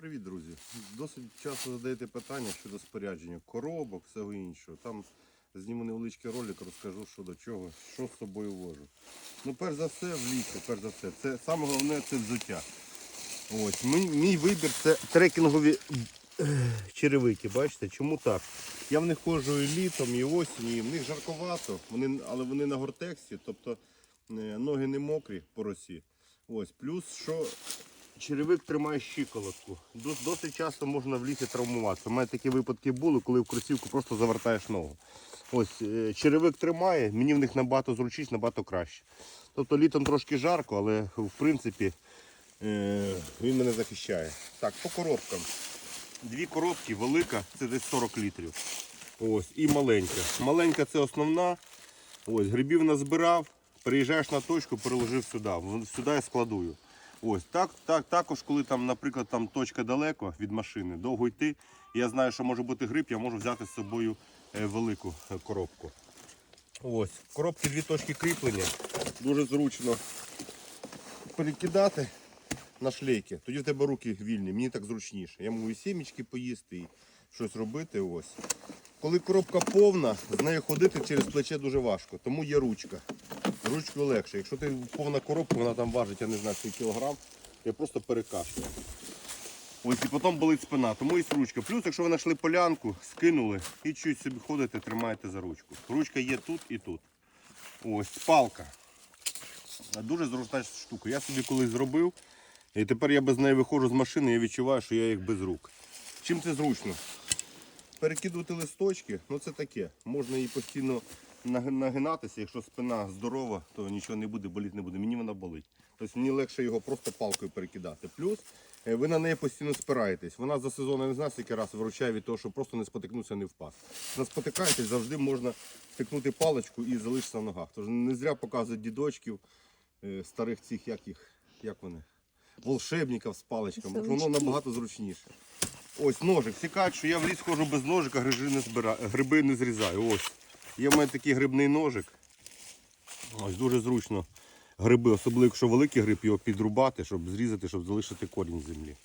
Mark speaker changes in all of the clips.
Speaker 1: Привіт, друзі. Досить часто задаєте питання щодо спорядження коробок, всього іншого. Там зніму невеличкий ролик, розкажу, що до чого, що з собою вожу. Ну, перш за все, в лісі, перш за все. Це саме головне це взуття. Ось, мій, мій вибір це трекінгові е, черевики. Бачите, чому так? Я в них ходжу і літом, і осінь, і в них жарковато, вони, але вони на гортексі, тобто е, ноги не мокрі по росі. Ось, плюс, що черевик тримає щиколотку. Досить часто можна в лісі травмуватися. У мене такі випадки були, коли в кросівку просто завертаєш ногу. Ось е, черевик тримає, мені в них набагато зручніше, набагато краще. Тобто літом трошки жарко, але в принципі е, він мене захищає. Так, по коробкам. Дві коробки, велика, це десь 40 літрів. Ось, і маленька. Маленька це основна. Ось, грибів назбирав, приїжджаєш на точку, переложив сюди. Сюди я складую. Ось, так, так, також, коли там, наприклад, там точка далеко від машини, довго йти, я знаю, що може бути гриб, я можу взяти з собою е, велику е, коробку. Ось, в коробці дві точки кріплення. Дуже зручно перекидати на шлейки. Тоді в тебе руки вільні, мені так зручніше. Я можу і сімечки поїсти, і щось робити. Ось. Коли коробка повна, з нею ходити через плече дуже важко, тому є ручка. Ручкою легше. Якщо ти повна коробка, вона там важить, я не знаю, скільки кілограм, я просто перекашую. Ось і потім болить спина, тому є ручка. Плюс, якщо ви знайшли полянку, скинули і чуть собі ходите, тримаєте за ручку. Ручка є тут і тут. Ось палка. Дуже зручна штука. Я собі колись зробив, і тепер я без неї виходжу з машини, я відчуваю, що я як без рук. Чим це зручно? Перекидувати листочки, ну це таке. Можна її постійно нагинатися. Якщо спина здорова, то нічого не буде, боліти не буде. Мені вона болить. Тобто мені легше його просто палкою перекидати. Плюс е, ви на неї постійно спираєтесь. Вона за сезон я не знаю, скільки раз виручає від того, щоб просто не спотикнутися, не впасти. На спотикаєтесь, завжди можна стикнути паличку і залишитися на ногах. Тож не зря показують дідочків е, старих цих, як їх, як вони, волшебників з паличками. Воно набагато зручніше. Ось ножик. Всі кажуть, що я в ліс ходжу без ножика, гриби не, збира... гриби не зрізаю. Ось. Є в мене такий грибний ножик. Ось дуже зручно гриби, особливо якщо великий гриб, його підрубати, щоб зрізати, щоб залишити корінь землі.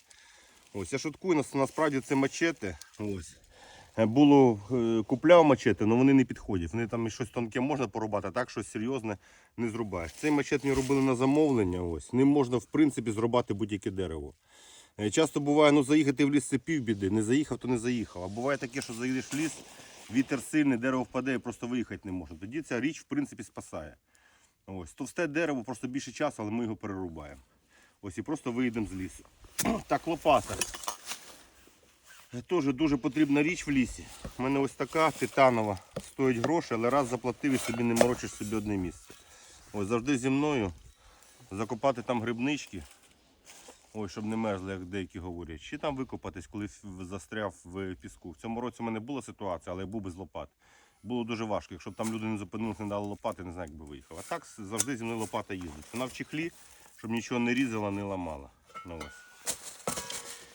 Speaker 1: Ось я шуткую, насправді це мачете. Ось. Е, Було е, купляв мачете, але вони не підходять. Вони там щось тонке можна порубати, а так щось серйозне не зрубаєш. Цей мачет мені робили на замовлення. Ось. Ним можна в принципі зрубати будь-яке дерево. Е, Часто буває, ну заїхати в ліс це півбіди. Не заїхав, то не заїхав. А буває таке, що заїдеш в ліс, вітер сильний, дерево впаде і просто виїхати не можна. Тоді ця річ, в принципі, спасає. Ось. Товсте дерево, просто більше часу, але ми його перерубаємо. Ось і просто виїдемо з лісу. Так, лопата. Е, Теж дуже потрібна річ в лісі. У мене ось така титанова, стоїть гроші, але раз заплатив і собі не морочиш собі одне місце. Ось завжди зі мною закопати там грибнички. Ой, щоб не мерзли, як деякі говорять. Чи там викопатись, коли застряв в піску. В цьому році в мене була ситуація, але я був без лопат. Було дуже важко. Якщо б там люди не зупинилися, не дали лопати, не знаю, як би виїхав. А так завжди зі мною лопата їздить. Вона в чехлі, щоб нічого не різала, не ламала. Ну, ось.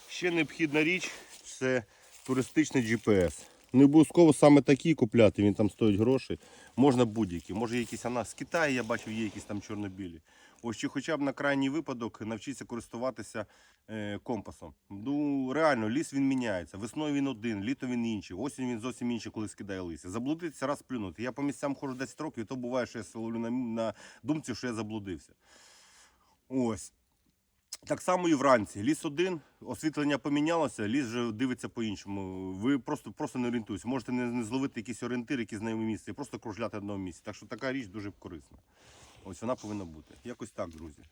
Speaker 1: Ще необхідна річ це туристичний GPS. Не обов'язково саме такий купляти, він там стоїть гроші. Можна будь-які. Може якісь ана з Китаю, я бачив, є якісь там чорнобілі. Ось чи хоча б на крайній випадок навчитися користуватися е, компасом. Ну реально, ліс він міняється. Весною він один, літо він інший, осінь він зовсім інший, коли скидає листя. Заблудитися раз плюнути. Я по місцям ходжу 10 років, і то буває, що я ловлю на, на думці, що я заблудився. Ось. Так само і вранці. Ліс один, освітлення помінялося, ліс вже дивиться по-іншому. Ви просто, просто не орієнтуєтесь. Можете не, не зловити якийсь орієнтир, який знайомі місце, і просто кружляти в одному місці. Так що така річ дуже корисна. Ось вона повинна бути. Якось так, друзі.